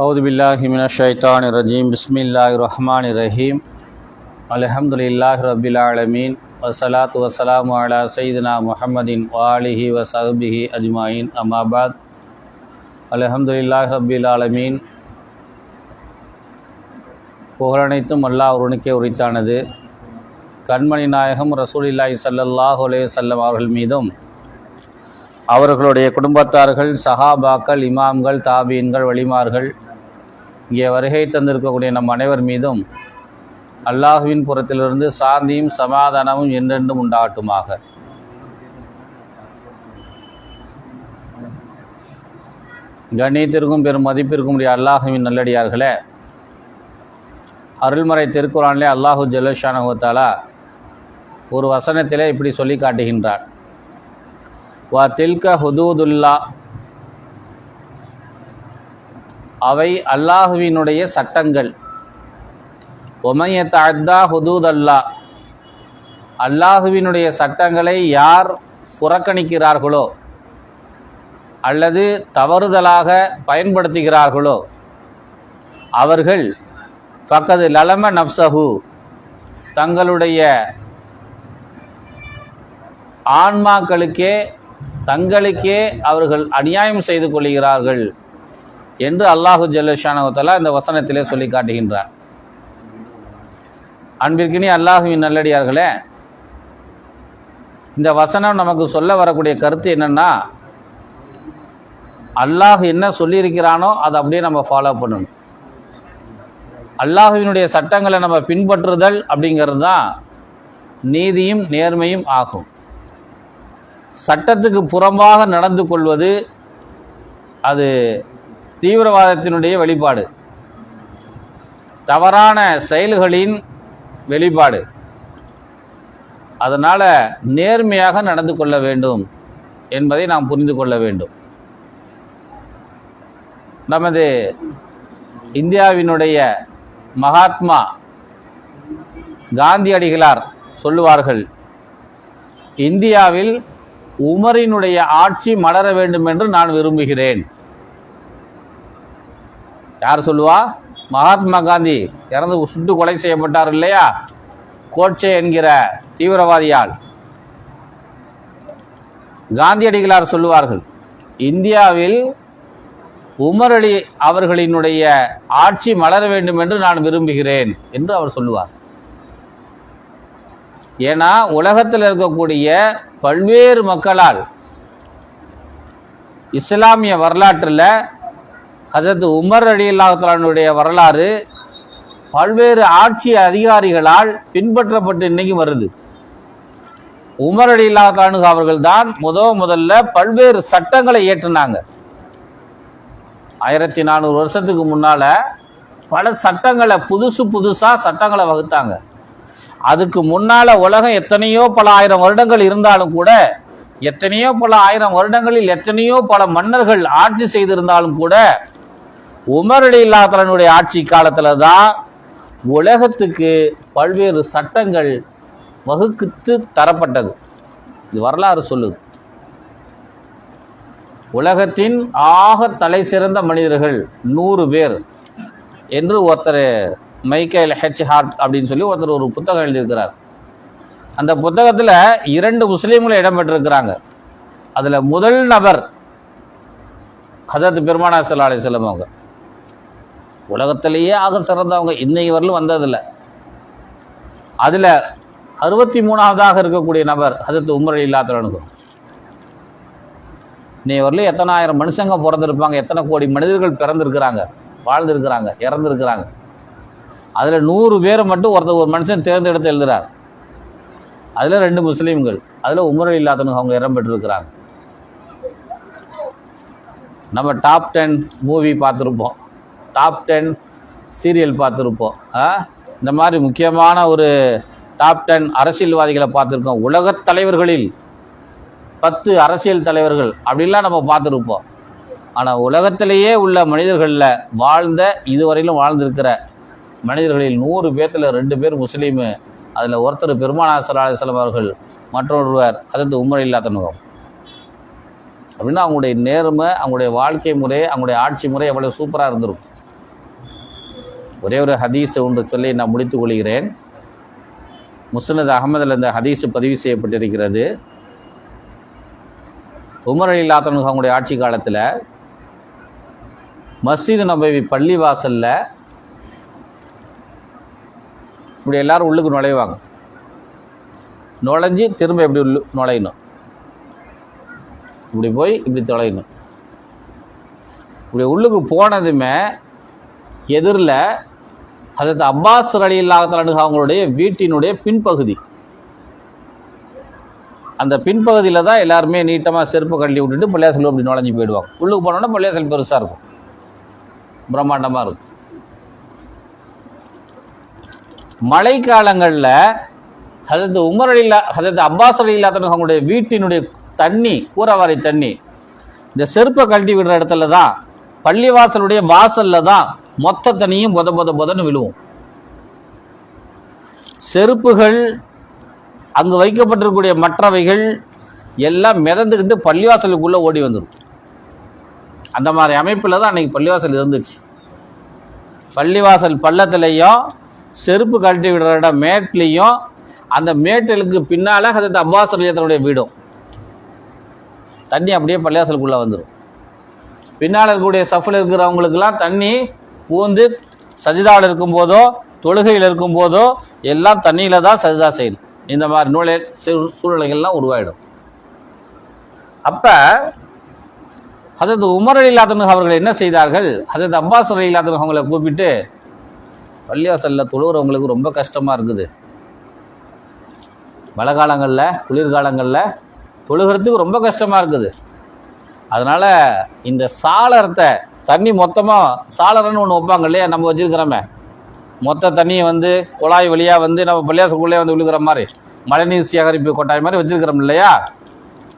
أعوذ بالله من الشيطان الرجيم بسم الله الرحمن الرحيم الحمد لله رب العالمين والصلاة والسلام على سيدنا محمد وآله وصحبه أجمعين أما بعد الحمد لله رب العالمين புகழனைத்தும் அல்லாஹ் ஒருவனுக்கே உரித்தானது கண்மணி நாயகம் ரசூலில்லாஹி ஸல்லல்லாஹு அலைஹி வஸல்லம் அவர்கள் மீதும் அவர்களுடைய குடும்பத்தார்கள் சஹாபாக்கள் இமாம்கள் தாபீன்கள் வலிமார்கள் இங்கே வருகை தந்திருக்கக்கூடிய நம் அனைவர் மீதும் அல்லாஹுவின் புறத்திலிருந்து சாந்தியும் சமாதானமும் என்றென்றும் உண்டாகட்டுமாக கண்ணியத்திற்கும் பெரும் மதிப்பிற்கும் உடைய அல்லாஹுவின் நல்லடியார்களே அருள்மறை திருக்குறானிலே அல்லாஹு ஜல்லஷானஹத்தாலா ஒரு வசனத்திலே இப்படி சொல்லி காட்டுகின்றார் வா தில்க ஹுதூதுல்லா. அவை அல்லாஹுவினுடைய சட்டங்கள். ஒமைய தாழ்தா ஹுதூத் அல்லா அல்லாஹுவினுடைய சட்டங்களை யார் புறக்கணிக்கிறார்களோ அல்லது தவறுதலாக பயன்படுத்துகிறார்களோ அவர்கள் பக்கது லலம நப்சஹு தங்களுடைய ஆன்மாக்களுக்கே தங்களுக்கே அவர்கள் அநியாயம் செய்து கொள்கிறார்கள் என்று அல்லாஹு ஜல்லஷானவத்தலா இந்த வசனத்திலே சொல்லி காட்டுகின்றார் அன்பிற்கினி அல்லாஹுவின் நல்லடியார்களே இந்த வசனம் நமக்கு சொல்ல வரக்கூடிய கருத்து என்னென்னா அல்லாஹ் என்ன சொல்லியிருக்கிறானோ அதை அப்படியே நம்ம ஃபாலோ பண்ணணும். அல்லாஹுவினுடைய சட்டங்களை நம்ம பின்பற்றுதல் அப்படிங்கிறது தான் நீதியும் நேர்மையும் ஆகும். சட்டத்துக்கு புறம்பாக நடந்து கொள்வது அது தீவிரவாதத்தினுடைய வெளிப்பாடு. தவறான செயல்களின் வெளிப்பாடு. அதனால் நேர்மையாக நடந்து கொள்ள வேண்டும் என்பதை நாம் புரிந்து கொள்ள வேண்டும். நமது இந்தியாவினுடைய மகாத்மா காந்தியடிகளார் சொல்லுவார்கள் இந்தியாவில் உமரினுடைய ஆட்சி மலர வேண்டும் என்று நான் விரும்புகிறேன். யார் சொல்லுவா? மகாத்மா காந்தி. இறந்து சுட்டு கொலை செய்யப்பட்டார் இல்லையா? கோட்சே என்கிற தீவிரவாதியால். காந்தியடிகளார் சொல்லுவார்கள் இந்தியாவில் உமரடி அவர்களினுடைய ஆட்சி மலர வேண்டும் என்று நான் விரும்புகிறேன் என்று அவர் சொல்லுவார். ஏன்னா உலகத்தில் இருக்கக்கூடிய பல்வேறு மக்களால் இஸ்லாமிய வரலாற்றில் ஹசரத் உமர் அலி அல்லாஹலானுடைய வரலாறு பல்வேறு ஆட்சி அதிகாரிகளால் பின்பற்றப்பட்டு இன்னைக்கு வருது. உமர் அலி அல்லாஹலானு அவர்கள் தான் முத முதல்ல பல்வேறு சட்டங்களை இயற்றினாங்க. ஆயிரத்தி நானூறு வருஷத்துக்கு முன்னால் பல சட்டங்களை புதுசு புதுசாக சட்டங்களை வகுத்தாங்க. அதுக்கு முன்னால் உலகம் எத்தனையோ பல ஆயிரம் வருடங்கள் இருந்தாலும் கூட எத்தனையோ பல ஆயிரம் வருடங்களில் எத்தனையோ பல மன்னர்கள் ஆட்சி செய்திருந்தாலும் கூட உமரடி இல்லாதலனுடைய ஆட்சி காலத்தில் தான் உலகத்துக்கு பல்வேறு சட்டங்கள் வகுத்து தரப்பட்டது. இது வரலாறு சொல்லுது. உலகத்தின் ஆக தலை சிறந்த மனிதர்கள் நூறு பேர் என்று ஒருத்தர் மைக்கேல் ஹெச் ஹார்ட் அப்படின்னு சொல்லி ஒருத்தர் ஒரு புத்தகம் எழுதியிருக்கிறார். அந்த புத்தகத்தில் இரண்டு முஸ்லீம்களும் இடம்பெற்றிருக்கிறாங்க. அதில் முதல் நபர் ஹசரத் பெருமானா சல்லா அலி செல்லம் அவங்க. உலகத்திலேயே ஆக சிறந்தவங்க இன்னைக்கு வரலும் வந்ததில்லை. அதில் அறுபத்தி மூணாவதாக இருக்கக்கூடிய நபர் ஹசரத் உமர் இல்லாத்தவனுக்கும் நீ வரலும் எத்தனை ஆயிரம் மனுஷங்க பிறந்திருப்பாங்க எத்தனை கோடி மனிதர்கள் பிறந்திருக்கிறாங்க வாழ்ந்திருக்கிறாங்க இறந்துருக்கிறாங்க. அதில் நூறு பேரை மட்டும் ஒருத்தர் ஒரு மனுஷன் தேர்ந்தெடுத்து எழுதுறார். அதில் ரெண்டு முஸ்லீம்கள். அதில் உமரல் இல்லாதவங்க அவங்க இடம் பெற்றிருக்கிறாங்க. நம்ம டாப் டென் மூவி பார்த்துருப்போம். டாப் டென் சீரியல் பார்த்துருப்போம். இந்த மாதிரி முக்கியமான ஒரு டாப் டென் அரசியல்வாதிகளை பார்த்துருக்கோம். உலகத் தலைவர்களில் பத்து அரசியல் தலைவர்கள் அப்படின்லாம் நம்ம பார்த்துருப்போம். ஆனால் உலகத்திலேயே உள்ள மனிதர்களில் வாழ்ந்த இதுவரையிலும் வாழ்ந்திருக்கிற மனிதர்களில் நூறு பேர்த்தில் ரெண்டு பேர் முஸ்லீமு. அதில் ஒருத்தர் பெருமானா அலிஸ்லாம் அவர்கள் மற்றொருவர் அதற்கு உமர் இல்லாதனுகம் அப்படின்னா அவங்களுடைய நேர்மை அவங்களுடைய வாழ்க்கை முறை அவங்களுடைய ஆட்சி முறை எவ்வளோ சூப்பராக இருந்திருக்கும். ஒரே ஒரு ஹதீஸ் ஒன்று சொல்லி நான் முடித்துக் கொள்கிறேன். முஸ்னத் அகமதில் இந்த ஹதீஸ் பதிவு செய்யப்பட்டிருக்கிறது. உமர் அலிலாத்தன் அவங்களுடைய ஆட்சி காலத்தில் மஸ்ஜித் நபவி பள்ளி வாசலில் இப்படி எல்லாரும் உள்ளுக்கு நுழைவாங்க. நுழைஞ்சு திரும்ப எப்படி உள்ளு நுழையணும்? இப்படி போய் இப்படி தொலையணும். இப்படி உள்ளுக்கு போனதுமே எதிரில் அதற்கு அப்பாஸ் அலி இல்லாத அவங்களுடைய வீட்டினுடைய பின்பகுதி. அந்த பின்பகுதியில் தான் எல்லாருமே நீட்டமாக செருப்பு கழட்டி விட்டுட்டு பிள்ளையாசல் அப்படி நுழைஞ்சு போயிடுவாங்க. உள்ளுக்கு போனோன்னா பிள்ளையாசல் பெருசாக இருக்கும். பிரம்மாண்டமாக இருக்கும். மழைக்காலங்களில் ஹஜரத் உமர் அலிலா ஹஜரத் அப்பாஸ் அலி அவங்களுடைய வீட்டினுடைய தண்ணி கூரவாரி தண்ணி இந்த செருப்பை கழட்டி விடுற இடத்துல தான் பள்ளிவாசலுடைய வாசலில் தான் மொத்த தண்ணியும் பொத பொத பொதன்னு விழுவும். செருப்புகள் அங்கு வைக்கப்பட்டிருக்கக்கூடிய மற்றவைகள் எல்லாம் மிதந்துக்கிட்டு பள்ளிவாசலுக்குள்ளே ஓடி வந்துடும் அந்த மாதிரி அமைப்பில் தான் அன்றைக்கி பள்ளிவாசல் இருந்துச்சு. பள்ளிவாசல் பள்ளத்துலேயும் செருப்பு கழட்டி விடுற இடம் மேட்லேயும் அந்த மேட்டலுக்கு பின்னால் ஹசரத் அப்பாஸ் அலியத்தனுடைய வீடும். தண்ணி அப்படியே பள்ளியாசலுக்குள்ளே வந்துடும் பின்னால் இருக்கக்கூடிய சஃபில் இருக்கிறவங்களுக்கெல்லாம் தண்ணி பூந்து சஜிதாவில் இருக்கும்போதோ தொழுகையில் இருக்கும்போதோ எல்லாம் தண்ணியில் தான் சஜிதா செய்யணும். இந்த மாதிரி நூலை சூழ்நிலைகள்லாம் உருவாயிடும். அப்போ ஹசரத் உமர் அலி இல்லாதனு அவர்கள் என்ன செய்தார்கள்? ஹசரத் அப்பாஸ் அலி இல்லாதனு அவங்களை கூப்பிட்டு பள்ளிவாசலில் தொழுகிறவங்களுக்கு ரொம்ப கஷ்டமாக இருக்குது. மழை காலங்களில் குளிர்காலங்களில் தொழுகிறதுக்கு ரொம்ப கஷ்டமாக இருக்குது. அதனால் இந்த சாளரத்தை தண்ணி மொத்தமாக சாளரன்னு ஒன்று வைப்பாங்க இல்லையா? நம்ம வச்சுருக்கிறோமே. மொத்த தண்ணியை வந்து குழாய் வழியாக வந்து நம்ம பள்ளியாசலுக்குள்ளே வந்து விழுகிற மாதிரி மழைநீர் சேகரிப்பு கொட்டாய் மாதிரி வச்சுருக்கிறோம் இல்லையா?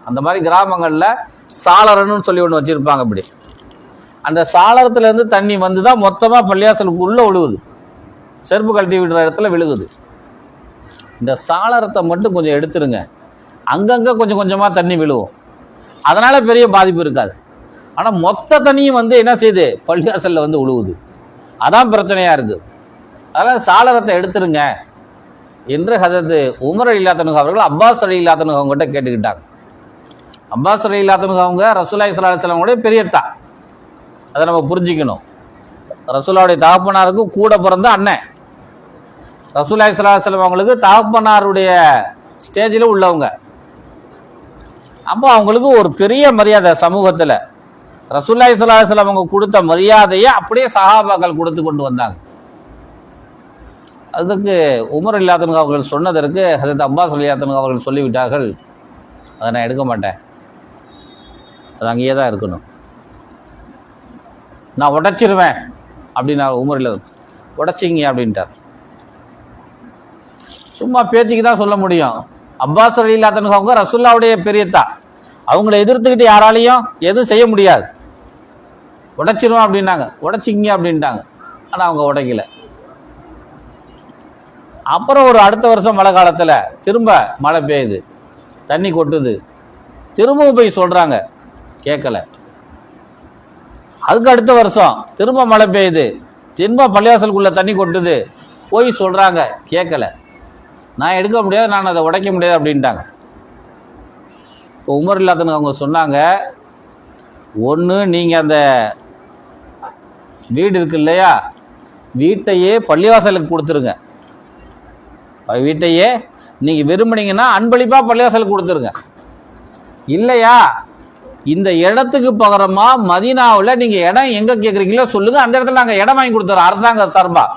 அந்த மாதிரி கிராமங்களில் சாளரன்னு சொல்லி ஒன்று வச்சுருப்பாங்க இப்படி. அந்த சாளரத்துலேருந்து தண்ணி வந்து தான் மொத்தமாக பள்ளியாசலுக்குள்ளே விழுகுது செருப்பு கழட்டி விடுற இடத்துல விழுகுது. இந்த சாளரத்தை மட்டும் கொஞ்சம் எடுத்துருங்க. அங்கங்கே கொஞ்சம் கொஞ்சமாக தண்ணி விழுவும். அதனால் பெரிய பாதிப்பு இருக்காது. ஆனால் மொத்த தண்ணியும் வந்து என்ன செய்யுது? பள்ளிவாசலில் வந்து விழுவுது அதான் பிரச்சனையாக இருக்குது அதனால் சாளரத்தை எடுத்துருங்க என்று ஹசரத்து உமர் அலி இல்லாத்தனுக்கு அவர்கள் அப்பாஸ் அலி இல்லாத்தனுக்கு அவங்ககிட்ட கேட்டுக்கிட்டாங்க. அப்பாஸ் அலி இல்லாத்தனுக்கு அவங்க ரசூலாய் சலாஹலமுடைய பெரியத்தா. அதை நம்ம புரிஞ்சிக்கணும். ரசூலாவுடைய தகப்பனாருக்கும் கூட பிறந்த அண்ணன். ரசூலாய் சலாஹலம் அவங்களுக்கு தகப்பனாருடைய ஸ்டேஜில் உள்ளவங்க. அப்போ அவங்களுக்கு ஒரு பெரிய மரியாதை சமூகத்தில். ரசூல்லாய் சலாஹலம் அவங்க கொடுத்த மரியாதையை அப்படியே சஹாபாக்கள் கொடுத்து கொண்டு வந்தாங்க. அதுக்கு உமர் இல்லாதனுக்கு அவர்கள் சொன்னதற்கு ஹசரத் அப்பாஸ் இல்லாதனுக்கு அவர்கள் சொல்லிவிட்டார்கள். அதை நான் எடுக்க மாட்டேன். அது அங்கேயே தான் இருக்கணும். நான் உடைச்சிருவேன் அப்படின்னு உமர் இல்லாத உடைச்சிங்க அப்படின்ட்டார். சும்மா பேச்சுக்கு தான் சொல்ல முடியும். அப்பாஸ் அலி இல்லாதனுங்க அவங்க ரசுல்லாவுடைய பெரியத்தா. அவங்கள எதிர்த்துக்கிட்டு யாராலையும் எதுவும் செய்ய முடியாது. உடைச்சிருவோம் அப்படின்னாங்க. உடைச்சிங்க அப்படின்ட்டாங்க. ஆனால் அவங்க உடைக்கல. அப்புறம் ஒரு அடுத்த வருஷம் மழை காலத்தில் திரும்ப மழை பெய்யுது. தண்ணி கொட்டுது. திரும்பவும் போய் சொல்கிறாங்க கேட்கல அதுக்கு அடுத்த வருஷம் திரும்ப மழை பெய்யுது. திரும்ப பள்ளிவாசலுக்குள்ள தண்ணி கொட்டுது. போய் சொல்கிறாங்க கேட்கல நான் எடுக்க முடியாது நான் அதை உடைக்க முடியாது அப்படின்ட்டாங்க. இப்போ உமர் இல்லாதனுக்கு அவங்க சொன்னாங்க ஒன்று நீங்கள் அந்த வீடு இருக்கு இல்லையா வீட்டையே பள்ளிவாசலுக்கு கொடுத்துருங்க. வீட்டையே நீங்கள் விரும்புனீங்கன்னா அன்பளிப்பாக பள்ளிவாசலுக்கு கொடுத்துருங்க. இல்லையா இந்த இடத்துக்கு பகரமாக மதீனாவில் நீங்கள் இடம் எங்கே கேட்குறீங்களோ சொல்லுங்கள் அந்த இடத்துல நாங்கள் இடம் வாங்கி கொடுத்துறோம் அரசாங்க சார்பாக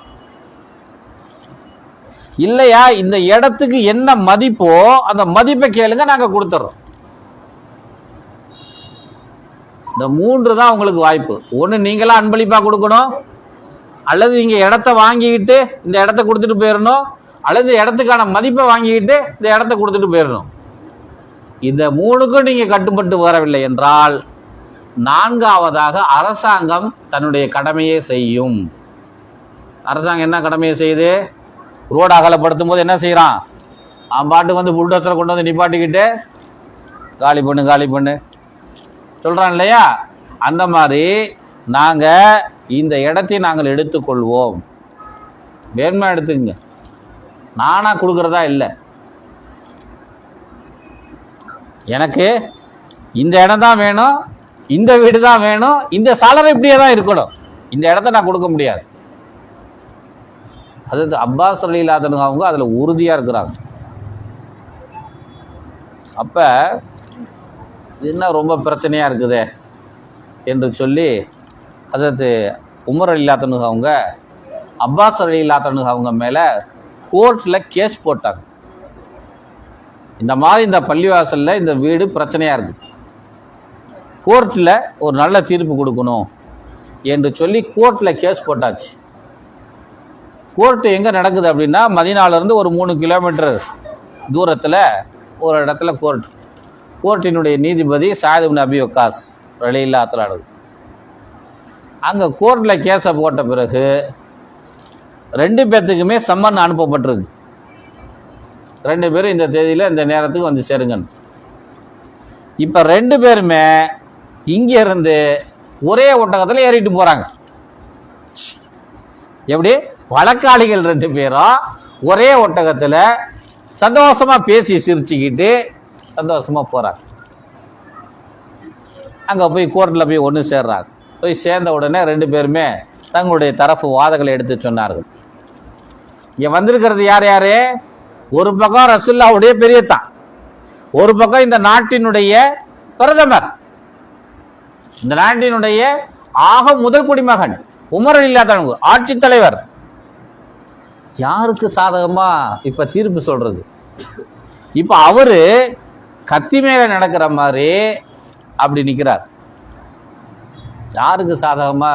இல்லையா? இந்த இடத்துக்கு என்ன மதிப்போ அந்த மதிப்பை கேளுங்க நாங்கள் கொடுத்துட்றோம் இந்த மூன்று தான் உங்களுக்கு வாய்ப்பு. ஒன்று நீங்களா அன்பளிப்பாக கொடுக்கணும்? அல்லது நீங்கள் இடத்த வாங்கிக்கிட்டு இந்த இடத்த கொடுத்துட்டு போயிடணும்? அல்லது இடத்துக்கான மதிப்பை வாங்கிக்கிட்டு இந்த இடத்த கொடுத்துட்டு போயிடணும். இந்த மூணுக்கும் நீங்கள் கட்டுப்பட்டு வரவில்லை என்றால் நான்காவதாக அரசாங்கம் தன்னுடைய கடமையை செய்யும். அரசாங்கம் என்ன கடமையை செய்யுது? ரோடு அகலப்படுத்தும் போது என்ன செய்கிறான் அவன் பாட்டுக்கு வந்து புல்டோசரை கொண்டு வந்து நிப்பாட்டிக்கிட்டு காலி பண்ணு காலி பண்ணு. சொல்கிறான் இல்லையா? அந்த மாதிரி நாங்கள் இந்த இடத்தை நாங்கள் எடுத்துக்கொள்வோம். வேணுமா எடுத்துங்க நானாக கொடுக்குறதா இல்லை. எனக்கு இந்த இடம் தான் வேணும் இந்த வீடு தான் வேணும் இந்த சாலரை இப்படியே தான் இருக்கணும். இந்த இடத்த நான் கொடுக்க முடியாது. அதாவது அப்பாஸ் அலி இல்லாதவங்க அவங்க அதில் உறுதியாக இருக்கிறாங்க. அப்போ என்ன ரொம்ப பிரச்சனையாக இருக்குதே என்று சொல்லி அதற்கு உமர் அலி இல்லாதனுங்க அவங்க அப்பாஸ் அலி இல்லாதனுங்க அவங்க மேலே கோர்ட்டில் கேஸ் போட்டாங்க. இந்த மாதிரி இந்த பள்ளிவாசலில் இந்த வீடு பிரச்சனையாக இருக்குது கோர்ட்டில் ஒரு நல்ல தீர்ப்பு கொடுக்கணும் என்று சொல்லி கோர்ட்டில் கேஸ் போட்டாச்சு. கோர்ட்டு எங்கே நடக்குது அப்படின்னா மதினாலேருந்து ஒரு மூணு கிலோமீட்டர் தூரத்தில் ஒரு இடத்துல கோர்ட். கோர்ட்டினுடைய நீதிபதி சாயிதுபின் அபி வக்காஸ் வெளியில்லா நடக்குது அங்கே கோர்ட்டில் கேஸை போட்ட பிறகு ரெண்டு பேர்த்துக்குமே சம்மன் அனுப்பப்பட்டிருக்கு. ரெண்டு பேரும் இந்த தேதியில் இந்த நேரத்துக்கு வந்து சேருங்கன்னு. இப்போ ரெண்டு பேருமே இங்கேருந்து ஒரே ஒட்டகத்தில் ஏறிட்டு போகிறாங்க எப்படி? வழக்காளிகள் ரெண்டு பேரும் ஒரே ஒட்டகத்தில் சந்தோஷமாக பேசி சிரிச்சுக்கிட்டு சந்தோஷமாக போகிறாங்க அங்கே போய் கோர்ட்டில் போய் ஒன்று சேர்றாங்க. போய் சேர்ந்த உடனே ரெண்டு பேருமே தங்களுடைய தரப்பு வாதங்களை எடுத்து சொன்னார்கள். இங்கே வந்திருக்கிறது யார் யார்? ஒரு பக்கம் ரசுல்லாவுடைய பெரியத்தான் ஒரு பக்கம் இந்த நாட்டினுடைய பிரதமர். இந்த நாட்டினுடைய ஆக முதல் குடிமகன் உமரன் இல்லாதவங்க ஆட்சித் தலைவர். யாருக்கு சாதகமா இப்ப தீர்ப்பு சொல்றது? இப்ப அவரு கத்தி மேல நடக்கிற மாதிரி அப்படி நிற்கிறார் யாருக்கு சாதகமா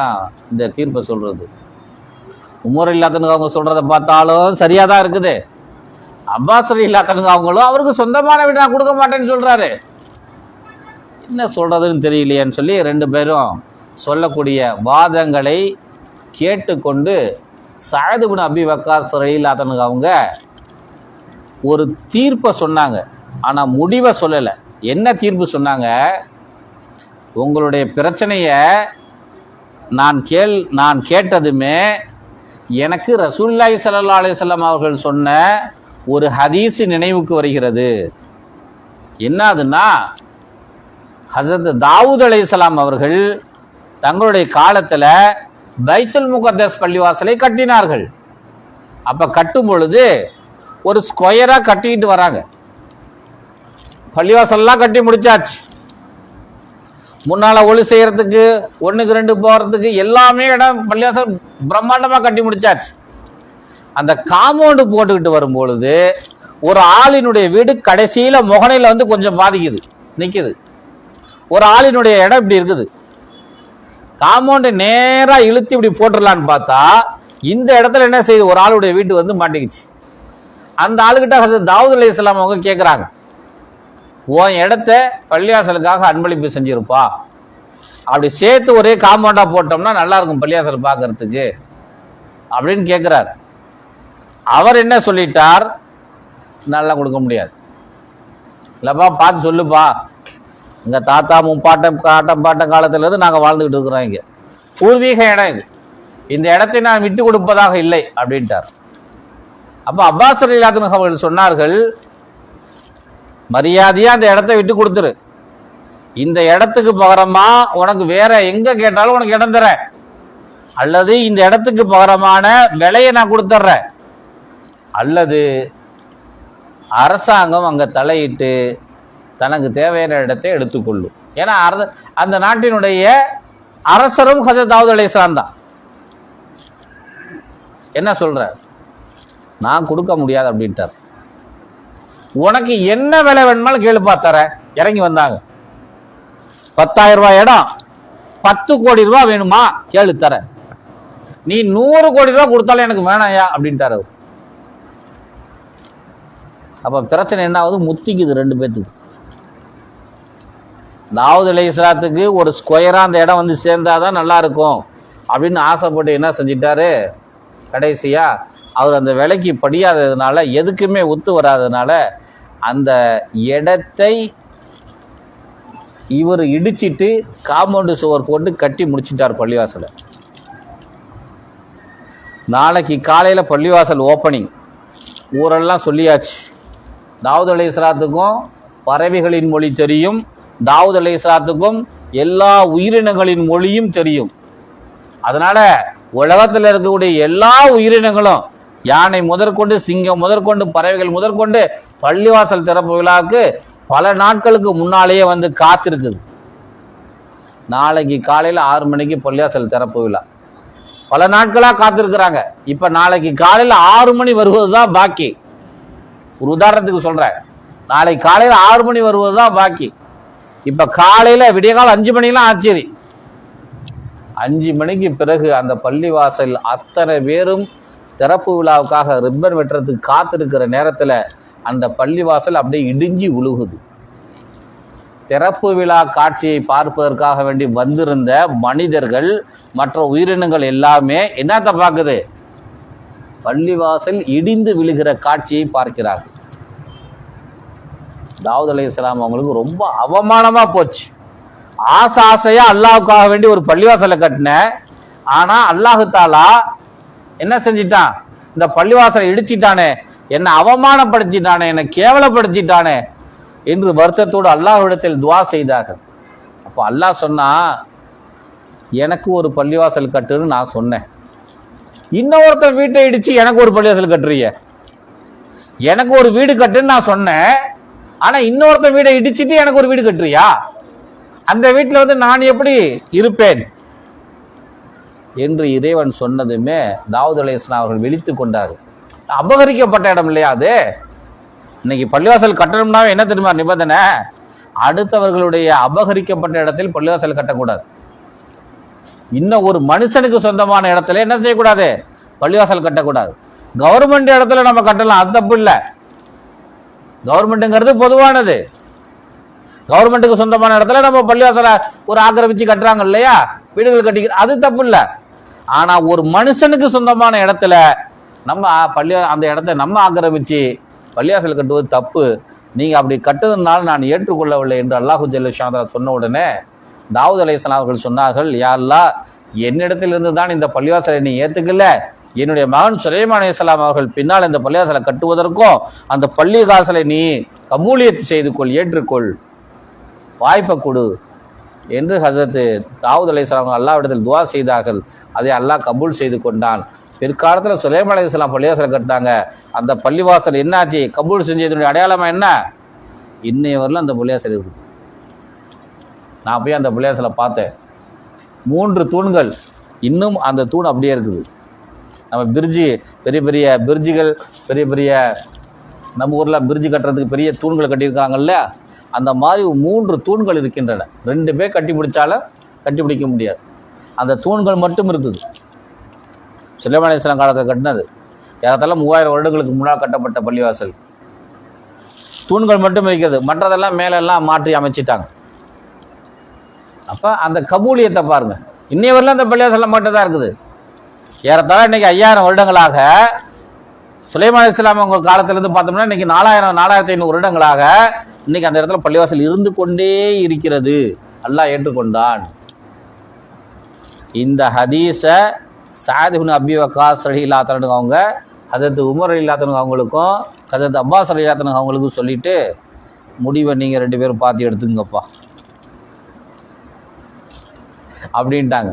இந்த தீர்ப்பை சொல்றது? உமர் இல்லாதனுங்க அவங்க சொல்றத பார்த்தாலும் சரியா தான் இருக்குது. அப்பாஸ் அலி இல்லாதனுங்க அவங்களும் அவருக்கு சொந்தமான வீடு நான் கொடுக்க மாட்டேன்னு சொல்றாரு. என்ன சொல்றதுன்னு தெரியலையேன்னு சொல்லி ரெண்டு பேரும் சொல்லக்கூடிய வாதங்களை கேட்டுக்கொண்டு சாயதுபின் அபி வக்காஸ் ரயிலாதனுங்க அவங்க ஒரு தீர்ப்பை சொன்னாங்க. ஆனால் முடிவை சொல்லலை. என்ன தீர்ப்பு சொன்னாங்க? உங்களுடைய பிரச்சனையை நான் கேள் நான் கேட்டதுமே எனக்கு ரசூல்லாய் சல்லா அலிசல்லாம் அவர்கள் சொன்ன ஒரு ஹதீஸ் நினைவுக்கு வருகிறது. என்ன அதுன்னா ஹசரத் தாவூத் அலைஹிஸ்ஸலாம் அவர்கள் தங்களுடைய காலத்தில் பைத்துல் முகத்தஸ் பள்ளிவாசலை கட்டினார்கள். அப்போ கட்டும் பொழுது ஒரு ஸ்கொயராக கட்டிக்கிட்டு வராங்க. பள்ளிவாசல்லாம் கட்டி முடிச்சாச்சு. முன்னால் ஒளி செய்யறதுக்கு ஒன்றுக்கு ரெண்டு போகிறதுக்கு எல்லாமே இடம் பள்ளிவாசல் பிரம்மாண்டமாக கட்டி முடிச்சாச்சு. அந்த காம்பவுண்டு போட்டுக்கிட்டு வரும்பொழுது ஒரு ஆளினுடைய வீடு கடைசியில் முகனையில் வந்து கொஞ்சம் பாதிக்குது நிற்கிது ஒரு ஆளினுடைய இடம் இப்படி இருக்குது. காம்பவுண்டை நேராக இழுத்து இப்படி போட்டுடலான்னு பார்த்தா இந்த இடத்துல என்ன செய்யுது ஒரு ஆளுடைய வீட்டு வந்து மாட்டிக்கிச்சு. அந்த ஆளுகிட்ட ஹசரத் தாவூத் அலி இஸ்லாம் அவங்க கேட்குறாங்க உன் இடத்த பள்ளியாசலுக்காக அன்பளிப்பு செஞ்சுருப்பா. அப்படி சேர்த்து ஒரே காம்பவுண்டாக போட்டோம்னா நல்லா இருக்கும் பள்ளியாசல் பார்க்கறதுக்கு அப்படின்னு கேட்குறாரு அவர் என்ன சொல்லிட்டார்? நல்லா கொடுக்க முடியாது. இல்லைப்பா பார்த்து சொல்லுப்பா. எங்கள் தாத்தா முப்பாட்டம் காட்டம் பாட்டம் காலத்திலிருந்து நாங்கள் வாழ்ந்துக்கிட்டு இருக்கிறோம் இங்கே. பூர்வீக இடம் இது. இந்த இடத்தை நான் விட்டு கொடுப்பதாக இல்லை அப்படின்ட்டார். அப்போ அப்பாஸ் அலிலாத்தன் அவர்கள் சொன்னார்கள் மரியாதையாக அந்த இடத்த விட்டு கொடுத்துரு. இந்த இடத்துக்கு பகரமா உனக்கு வேற எங்க கேட்டாலும் உனக்கு இடம் தரேன் அல்லது இந்த இடத்துக்கு பகரமான விலையை நான் கொடுத்துட்றேன் அல்லது அரசாங்கம் அங்கே தலையிட்டு தனக்கு தேவையான இடத்தை எடுத்துக்கொள்ளும். ஏன்னா அரச- அந்த நாட்டினுடைய அரசரும் ஹசரத் தாவூத் அலைஹிஸ்ஸலாம் தான். என்ன சொல்ற? நான் கொடுக்க முடியாது அப்படின்ட்டார். உனக்கு என்ன விலை வேணுமாலும் கேளுப்பா தரேன் இறங்கி வந்தாங்க. பத்தாயிரம் ரூபாய் இடம் பத்து கோடி ரூபா வேணுமா? கேளு தரேன் நீ நூறு கோடி ரூபா கொடுத்தாலும் எனக்கு வேணாயா அப்படின்ட்டாரு அவர். அப்ப பிரச்சனை என்ன ஆகுது? முத்திக்குது ரெண்டு பேத்துக்கு. தாவூத் அலி இஸ்லாத்துக்கு ஒரு ஸ்கொயராக அந்த இடம் வந்து சேர்ந்தால் தான் நல்லாயிருக்கும் அப்படின்னு ஆசைப்பட்டு என்ன செஞ்சிட்டாரு? கடைசியாக அவர் அந்த விலைக்கு படியாததுனால எதுக்குமே ஒத்து வராததுனால அந்த இடத்தை இவர் இடிச்சிட்டு காம்பவுண்டு சுவர் போட்டு கட்டி முடிச்சிட்டார் பள்ளிவாசலை. நாளைக்கு காலையில் பள்ளிவாசல் ஓப்பனிங். ஊரெல்லாம் சொல்லியாச்சு. தாவூத் அலி இஸ்லாத்துக்கும் பறவைகளின் மொழி தெரியும். தாவூத் அலி இஸ்லாத்துக்கும் எல்லா உயிரினங்களின் மொழியும் தெரியும். அதனால உலகத்தில் இருக்கக்கூடிய எல்லா உயிரினங்களும் யானை முதற்கொண்டு சிங்கம் முதற்கொண்டு பறவைகள் முதற்கொண்டு பள்ளிவாசல் திறப்பு விழாவுக்கு பல நாட்களுக்கு முன்னாலேயே வந்து காத்திருக்குது. நாளைக்கு காலையில் ஆறு மணிக்கு பள்ளிவாசல் திறப்பு விழா. பல நாட்களாக காத்திருக்கிறாங்க. இப்போ நாளைக்கு காலையில் ஆறு மணி வருவது தான் பாக்கி. ஒரு உதாரணத்துக்கு சொல்கிறேன் நாளைக்கு காலையில் ஆறு மணி வருவது தான் பாக்கி. இப்போ காலையில் விடியகாலம் அஞ்சு மணிலாம் ஆச்சரி அஞ்சு மணிக்கு பிறகு அந்த பள்ளிவாசல் அத்தனை பேரும் திறப்பு விழாவுக்காக ரிப்பன் வெட்டுறதுக்கு காத்திருக்கிற நேரத்தில் அந்த பள்ளிவாசல் அப்படியே இடிஞ்சி உழுகுது. திறப்பு விழா காட்சியை பார்ப்பதற்காக வேண்டி வந்திருந்த மனிதர்கள் மற்ற உயிரினங்கள் எல்லாமே என்னத்தை பார்க்குது? பள்ளிவாசல் இடிந்து விழுகிற காட்சியை பார்க்கிறார்கள். தாவூத் அலி இஸ்லாம் அவங்களுக்கு ரொம்ப அவமானமாக போச்சு. ஆசை ஆசையாக அல்லாஹ்வுக்காக வேண்டி ஒரு பள்ளிவாசலை கட்டினேன். ஆனால் அல்லாஹு தாலா என்ன செஞ்சிட்டான்? இந்த பள்ளிவாசலை இடிச்சிட்டானே. என்னை அவமானப்படுத்திட்டானே என்னை கேவலப்படுத்திட்டானே என்று வருத்தத்தோடு அல்லாஹ்விடத்தில் துவா செய்தார்கள். அப்போ அல்லாஹ் சொன்னா எனக்கு ஒரு பள்ளிவாசல் கட்டுன்னு நான் சொன்னேன். இன்னொருத்தன் வீட்டை இடித்து எனக்கு ஒரு பள்ளிவாசல் கட்டுறீங்க எனக்கு ஒரு வீடு கட்டுன்னு நான் சொன்னேன். ஆனா இன்னொருத்தன் வீடை இடிச்சிட்டு எனக்கு ஒரு வீடு கட்டுறியா? அந்த வீட்டில் வந்து நான் எப்படி இருப்பேன்? என்று இறைவன் சொன்னதுமே தாவூத் அலேஸ்லாம் அவர்கள் விழித்து கொண்டார். அபகரிக்கப்பட்ட இடம் இல்லையா அது? இன்னைக்கு பள்ளிவாசல் கட்டணும்னாவே என்ன தெரியுமா நிபந்தனை? அடுத்தவர்களுடைய அபகரிக்கப்பட்ட இடத்தில் பள்ளிவாசல் கட்டக்கூடாது. இன்னும் ஒரு மனுஷனுக்கு சொந்தமான இடத்துல என்ன செய்யக்கூடாது? பள்ளிவாசல் கட்டக்கூடாது. கவர்மெண்ட் இடத்துல நம்ம கட்டலாம் அது தப்பு இல்லை. கவர்மெண்ட்டுங்கிறது பொதுவானது. கவர்மெண்ட்டுக்கு சொந்தமான இடத்துல நம்ம பள்ளிவாசலை ஒரு ஆக்கிரமிச்சு கட்டுறாங்க இல்லையா? வீடுகள் கட்டிக்கிற அது தப்பு இல்லை ஆனா ஒரு மனுஷனுக்கு சொந்தமான இடத்துல நம்ம பள்ளி அந்த இடத்த நம்ம ஆக்கிரமிச்சு பள்ளிவாசல் கட்டுவது தப்பு. நீங்க அப்படி கட்டுறதுனால நான் ஏற்றுக்கொள்ளவில்லை என்று அல்லாஹு ஜல்ல சொன்ன உடனே தாவூத் அலையாஸ்லாம் அவர்கள் சொன்னார்கள் யா அல்லாஹ் என்னிடத்திலிருந்து தான் இந்த பள்ளிவாசலை நீ ஏத்துக்கல. என்னுடைய மகன் சுலைமான் அலையாம் அவர்கள் பின்னால் இந்த பள்ளிவாசலை கட்டுவதற்கும் அந்த பள்ளி காசலை நீ கபூலியத்து செய்து கொள் ஏற்றுக்கொள். வாய்ப்பை கொடு என்று ஹசரத்து தாவூத் அலையாம் அல்லாவிடத்தில் துவா செய்தார்கள். அதை அல்லாஹ் கபூல் செய்து கொண்டான். பிற்காலத்தில் சுலைமான் அலையாம் பள்ளிவாசலை கட்டினாங்க. அந்த பள்ளிவாசல் என்னாச்சு? கபூல் செஞ்சதுடைய அடையாளமாக என்ன? இன்னைய வரலும் அந்த பள்ளிவாசல் இருக்கு. நான் போய் அந்த பள்ளிவாசலை பார்த்தேன். மூன்று தூண்கள். இன்னும் அந்த தூண் அப்படியே இருக்குது. நம்ம பிரிட்ஜி பெரிய பெரிய பிரிட்ஜுகள் பெரிய பெரிய நம்ம ஊரில் பிரிட்ஜு கட்டுறதுக்கு பெரிய தூண்கள் கட்டியிருக்காங்கல்ல அந்த மாதிரி மூன்று தூண்கள் இருக்கின்றன. ரெண்டு பேர் கட்டி பிடிச்சாலும் கட்டி பிடிக்க முடியாது. அந்த தூண்கள் மட்டும் இருக்குது. சுலைமானேஸ்வரம் காலத்தில் கட்டினது. ஏறத்தாழ மூவாயிரம் வருடங்களுக்கு முன்னால் கட்டப்பட்ட பள்ளிவாசல். தூண்கள் மட்டும் இருக்கிறது மற்றதெல்லாம் மேலெல்லாம் மாற்றி அமைச்சிட்டாங்க. அப்போ அந்த கபூலியத்தை பாருங்கள் இன்னைய வரலாம் அந்த பள்ளிவாசலில் மட்டும் தான் இருக்குது. ஏறத்தாழ இன்னைக்கு ஐயாயிரம் வருடங்களாக சுலைமான் இஸ்லாம் அவங்க காலத்திலிருந்து பார்த்தோம்னா இன்னைக்கு நாலாயிரம் நாலாயிரத்தி ஐநூறு வருடங்களாக இன்னைக்கு அந்த இடத்துல பள்ளிவாசல் இருந்து கொண்டே இருக்கிறது. அல்லாஹ் ஏற்றுக்கொண்டான். இந்த ஹதீஸை சாதிபின் அபி வக்காஸ் அலி இல்லாத்தனுக்கு அவங்க ஹதரத் உமர் அலி இல்லாத்தனுக்கு அவங்களுக்கும் ஹதரத் அப்பாஸ் அலி இல்லாத்தனுக்கு அவங்களுக்கும் சொல்லிட்டு முடிவை நீங்கள் ரெண்டு பேரும் பார்த்து எடுத்துங்கப்பா அப்படின்ட்டாங்க.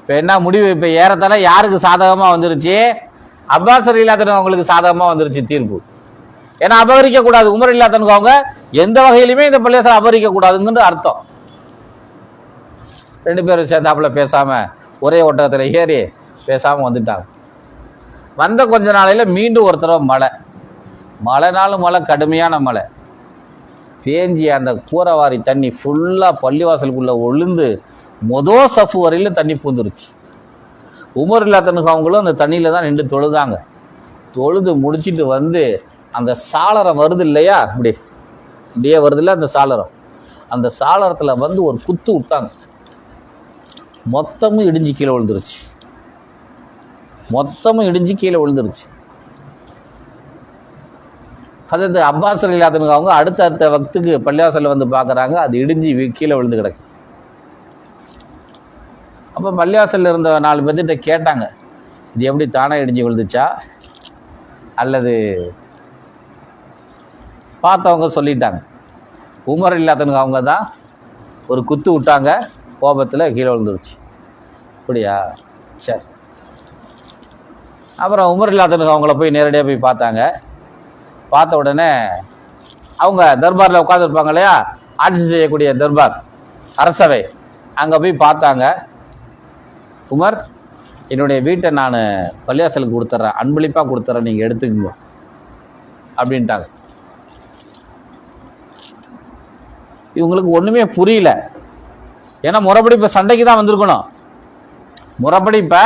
இப்போ என்ன முடிவு? இப்போ ஏறத்தால யாருக்கு சாதகமாக வந்துருச்சு? அப்பாசர் இல்லாதவங்களுக்கு அவங்களுக்கு சாதகமாக வந்துருச்சு தீர்ப்பு. ஏன்னா அபகரிக்கக்கூடாது உமர் இல்லாதனுக்கு அவங்க எந்த வகையிலுமே இந்த பள்ளியாசல் அபகரிக்கக்கூடாதுங்கிறது அர்த்தம். ரெண்டு பேரும் சேர்ந்தாப்புல பேசாமல் ஒரே ஒட்டகத்தில் ஏறி பேசாமல் வந்துட்டாங்க. வந்த கொஞ்ச நாளையில் மீண்டும் ஒரு தடவை மழை. மழைனாலும் மழை கடுமையான மழை. பேஞ்சி அந்த கூரவாரி தண்ணி ஃபுல்லாக பள்ளிவாசலுக்குள்ளே ஒழுந்து மொதல் சஃபு வரையிலும் தண்ணி பூந்துருச்சு. உமர் இல்லாதனுக்கு அவங்களும் அந்த தண்ணியில் தான் நின்று தொழுதாங்க. தொழுது முடிச்சிட்டு வந்து அந்த சாளரம் வருது இல்லையா? இப்படி இப்படியே வருது இல்லை அந்த சாளரம்? அந்த சாளரத்தில் வந்து ஒரு குத்து விட்டாங்க. மொத்தமும் இடிஞ்சு கீழே விழுந்துருச்சு. மொத்தமும் இடிஞ்சு கீழே விழுந்துருச்சு. அது அப்பாஸ் இல்லாதவங்க அவங்க அடுத்த அடுத்த வக்துக்கு பள்ளிவாசலில் வந்து பார்க்குறாங்க. அது இடிஞ்சு கீழே விழுந்து கிடக்கு. அப்போ பள்ளிவாசலில் இருந்த நாலு பேர்த்திட்ட கேட்டாங்க. இது எப்படி தானே இடிஞ்சு விழுந்துச்சா? அல்லது பார்த்தவங்க சொல்லிட்டாங்க. உமர் இல்லாதனுக்கு அவங்க தான் ஒரு குத்து விட்டாங்க கோபத்தில் கீழே விழுந்துருச்சு. அப்படியா? சரி. அப்புறம் உமர் இல்லாதனுக்கு அவங்கள போய் நேரடியாக போய் பார்த்தாங்க. பார்த்த உடனே அவங்க தர்பாரில் உட்காந்துருப்பாங்க இல்லையா? ஆட்சி செய்யக்கூடிய தர்பார் அரசவை. அங்கே போய் பார்த்தாங்க. உமர் என்னுடைய வீட்டை நான் பள்ளியாசலுக்கு கொடுத்துட்றேன் அன்பளிப்பாக கொடுத்துட்றேன் நீங்கள் எடுத்துக்கங்க அப்படின்ட்டாங்க. இவங்களுக்கு ஒன்றுமே புரியல. ஏன்னா முறைப்படி இப்போ சண்டைக்கு தான் வந்திருக்கணும். முறைப்படி இப்போ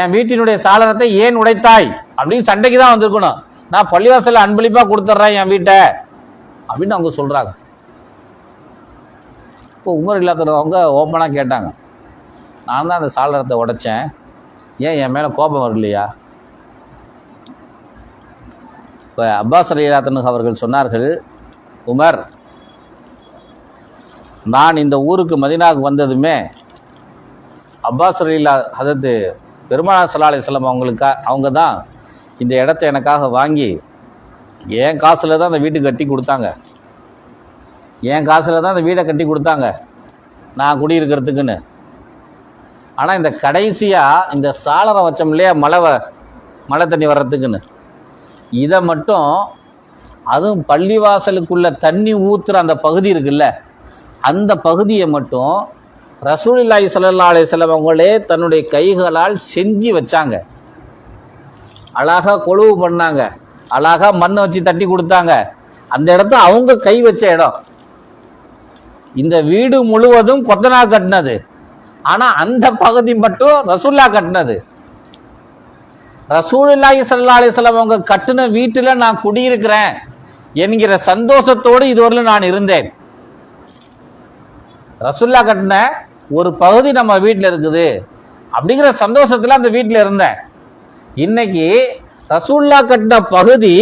என் வீட்டினுடைய சாளரத்தை ஏன் உடைத்தாய் அப்படின்னு சண்டைக்கு தான் வந்திருக்கணும். நான் பள்ளிவாசலில் அன்பளிப்பாக கொடுத்துட்றேன் என் வீட்டை அப்படின்னு அவங்க சொல்கிறாங்க இப்போ உமர் இல்லாதவங்க ஓப்பனாக கேட்டாங்க. நான் தான் அந்த சாளரத்தை உடைச்சேன். ஏன் என் மேலே கோபம் வரலையா? இப்போ அப்பாஸ் அலிலாத்தனு அவர்கள் சொன்னார்கள் உமர் நான் இந்த ஊருக்கு மதினாவுக்கு வந்ததுமே அப்பாஸ் அலிலா அதாவது பெருமாள் சல்லா அலிஸ்லாம் அவங்களுக்கா அவங்க தான் இந்த இடத்த எனக்காக வாங்கி என் காசில் தான் அந்த வீட்டு கட்டி கொடுத்தாங்க. என் காசில் தான் அந்த வீடை கட்டி கொடுத்தாங்க. நான் குடியிருக்கிறதுக்குன்னு. ஆனால் இந்த கடைசியாக இந்த சாளரம் வச்சோம் இல்லையா மழை வ- மழை தண்ணி வர்றதுக்குன்னு. இதை மட்டும் அதுவும் பள்ளிவாசலுக்குள்ள தண்ணி ஊற்றுற அந்த பகுதி இருக்குல்ல அந்த பகுதியை மட்டும் ரசூலில்லாய் சல்லா அலைஹி அவங்களே தன்னுடைய கைகளால் செஞ்சு வச்சாங்க. அழகா கொழுவு பண்ணாங்க. அழகா மண்ணை வச்சு தட்டி கொடுத்தாங்க. அந்த இடத்த அவங்க கை வச்ச இடம். இந்த வீடு முழுவதும் கொத்தனார் கட்டினது. ஆனா அந்த பகுதி மட்டும் ரசூல்லா கட்டினது. ரசூலுல்லாஹி சல்லா அலிஸ்லாம் அவங்க கட்டின வீட்டில் நான் குடியிருக்கிறேன் என்கிற சந்தோஷத்தோடு இதுவரையிலும் நான் இருந்தேன். ரசுல்லா கட்டின ஒரு பகுதி நம்ம வீட்டில் இருக்குது அப்படிங்கிற சந்தோஷத்தில் அந்த வீட்டில் இருந்தேன். இன்னைக்கு ரசூல்லா கட்டின பகுதி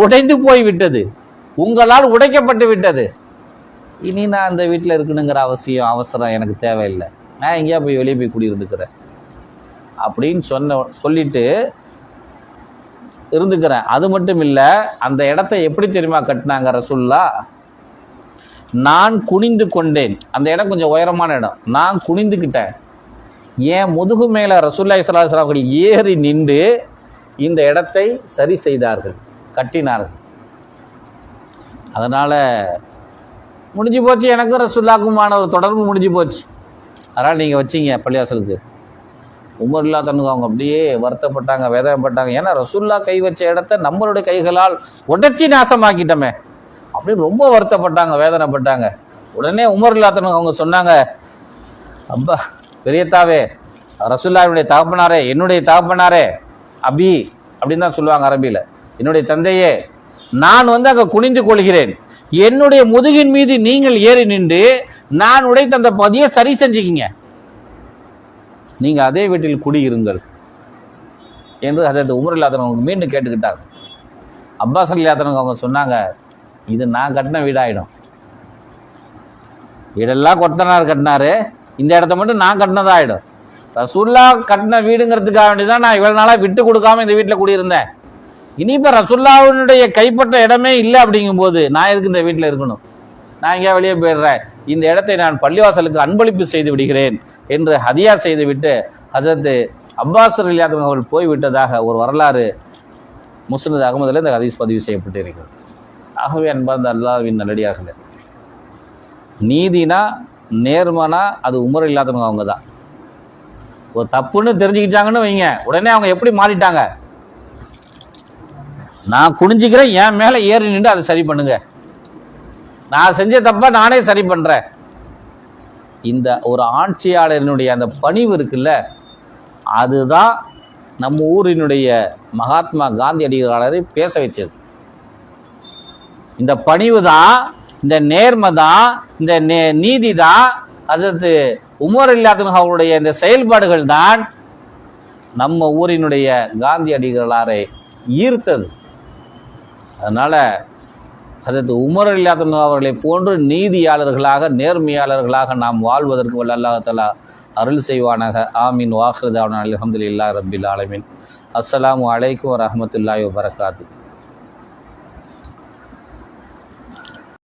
உடைந்து போய் விட்டது உங்களால் உடைக்கப்பட்டு விட்டது. இனி நான் அந்த வீட்டில் இருக்கணுங்கிற அவசியம் அவசரம் எனக்கு தேவையில்லை. நான் எங்கேயா போய் வெளியே போய் குடியிருந்துக்கிறேன். அப்படின்னு சொன்ன சொல்லிட்டு இருந்துக்கிறேன். அது மட்டும் இல்லை அந்த இடத்த எப்படி தெரியுமா கட்டினாங்க ரசுல்லா நான் குனிந்து கொண்டேன். அந்த இடம் கொஞ்சம் உயரமான இடம். நான் குனிந்துக்கிட்டேன். என் முதுகு மேலே ரசூல்லா இஸ்லாஸ் அவர்கள் ஏறி நின்று இந்த இடத்தை சரி செய்தார்கள் கட்டினார்கள். அதனால் முடிஞ்சு போச்சு. எனக்கும் ரசுல்லாக்குமான ஒரு தொடர்பு முடிஞ்சு போச்சு. அதனால் நீங்கள் வச்சீங்க பள்ளிவாசலுக்கு உமர் இல்லாதவங்க அவங்க அப்படியே வருத்தப்பட்டாங்க வேதனைப்பட்டாங்க ஏன்னா ரசுல்லா கை வச்ச இடத்த நம்மளுடைய கைகளால் உடச்சி நாசமாக்கிட்டோமே. அப்படின்னு ரொம்ப வருத்தப்பட்டாங்க வேதனைப்பட்டாங்க உடனே உமர் இல்லாதவங்க அவங்க சொன்னாங்க அப்பா பெரியத்தாவே ரசுல்லாவினுடைய தகப்பனாரே என்னுடைய தகப்பனாரே அபி அப்படின்னு தான் சொல்லுவாங்க அரபியில். என்னுடைய தந்தையே நான் வந்து அங்கே குனிந்து கொள்கிறேன். என்னுடைய முதுகின் மீது நீங்கள் ஏறி நின்று நான் உடைத்த அந்த பதியை சரி செஞ்சுக்கிங்க. நீங்க அதே வீட்டில் குடியிருங்கள் என்று ஹசரத் உமர் இல்லாதவங்க மீண்டும் கேட்டுக்கிட்டாங்க அப்பாஸ் இல்லாதவங்க அவங்க சொன்னாங்க இது நான் கட்டின வீடாயிடும். வீடெல்லாம் கொத்தனார் கட்டினாரு. இந்த இடத்த மட்டும் நான் கட்டினதாயிடும். ரசூல்லா கட்டின வீடுங்கிறதுக்காக வேண்டி தான் நான் இவ்வளோ நாளாக விட்டு கொடுக்காம இந்த வீட்டில் குடியிருந்தேன். இனி இப்போ ரசூல்லாவினுடைய கைப்பற்ற இடமே இல்லை அப்படிங்கும்போது நான் எதுக்கு இந்த வீட்டில் இருக்கணும்? நான் எங்கேயா வெளியே போயிடுறேன்? இந்த இடத்தை நான் பள்ளிவாசலுக்கு அன்பளிப்பு செய்து விடுகிறேன் என்று ஹதியா செய்துவிட்டு ஹசரத்து அப்பாஸ் இல்லாதவங்க அவர்கள் போய்விட்டதாக ஒரு வரலாறு முஸ்னத் அகமதுல இந்த ஹதீஸ் பதிவு செய்யப்பட்டிருக்கிறது. ஆகவே அன்பார்ந்த அல்லாவின் நல்லடியார்களே நீதினா நேர்மனா அது உமர் இல்லாதவங்க அவங்க தான் ஒரு தப்புன்னு தெரிஞ்சுக்கிட்டாங்கன்னு வைங்க உடனே அவங்க எப்படி மாறிட்டாங்க? நான் குனிஞ்சிக்கிறேன் என் மேலே ஏறி நின்று அதை சரி பண்ணுங்க. நான் செஞ்ச தப்பா நானே சரி பண்ணுறேன் இந்த ஒரு ஆட்சியாளரினுடைய அந்த பணிவு இருக்குல்ல அதுதான் நம்ம ஊரினுடைய மகாத்மா காந்தி அடிகளாரை பேச வச்சது. இந்த பணிவு தான் இந்த நேர்மை தான் இந்த நே- நீதி தான் அதற்கு உமர் இல்லாதவங்க அவருடைய இந்த செயல்பாடுகள் தான் நம்ம ஊரினுடைய காந்தி அடிகளாரை ஈர்த்தது. அதனால் அதற்கு உமர் இல்லாத அவர்களை போன்று நீதியாளர்களாக நேர்மையாளர்களாக நாம் வாழ்வதற்கு வல்ல அருள் செய்வானாக. ஆமீன். வாஹிருதாவன் அலமதுல்லா ரபில் ஆலமின். அஸ்லாம் வலைக்கம் வரமத்துல்லாய் வரகாத்து